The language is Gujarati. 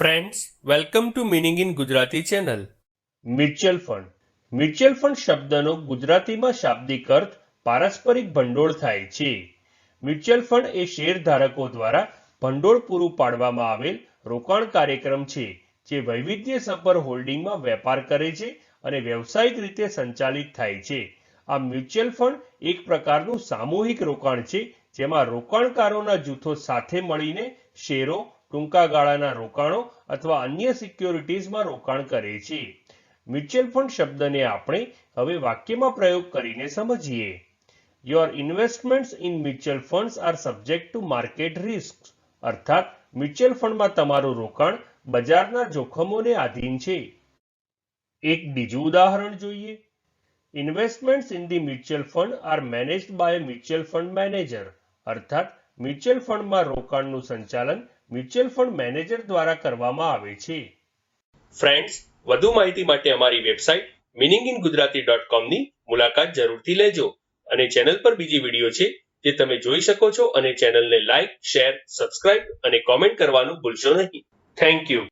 Friends welcome to meaning in Gujarati channel mutual fund. Mutual fund શબ્દનો ગુજરાતીમાં શાબ્દિક અર્થ પારસ્પરિક ભંડોળ થાય છે. મ્યુચ્યુઅલ ફંડ એ શેરધારકો દ્વારા ભંડોળ પૂરું પાડવામાં આવેલ રોકાણ કાર્યક્રમ છે, જે વૈવિધ્યસભર હોલ્ડિંગમાં વેપાર કરે છે અને વ્યવસાયિક રીતે સંચાલિત થાય છે. આ મ્યુચ્યુઅલ ફંડ એક પ્રકારનું સામૂહિક રોકાણ છે, જેમાં રોકાણકારોના જૂથો સાથે મળીને શેરો ટૂંકા ગાળાના રોકાણો અથવા અન્ય સિક્યોરિટીઝમાં રોકાણ કરે છે. મ્યુચ્યુઅલ ફંડ શબ્દને આપણે હવે વાક્યમાં પ્રયોગ કરીને સમજીએ. Your investments in mutual funds are subject to market risk અર્થાત, મ્યુચ્યુઅલ ફંડમાં તમારું રોકાણ બજારના જોખમોને આધીન છે. એક બીજું ઉદાહરણ જોઈએ. Investments in the mutual fund are managed by mutual fund manager અર્થાત, મ્યુચ્યુઅલ ફંડમાં રોકાણનું સંચાલન મ્યુચ્યુઅલ ફંડ મેનેજર દ્વારા કરવામાં આવે છે. ફ્રેન્ડ્સ, વધુ માહિતી માટે અમારી website meaning in Gujarati dot કોમની મુલાકાત જરૂરથી લેજો અને ચેનલ પર બીજી વીડિયો છે જે તમે જોઈ શકો છો અને ચેનલને લાઇક, શેર, સબસ્ક્રાઇબ અને કોમેન્ટ કરવાનું ભૂલશો નહીં. Thank you.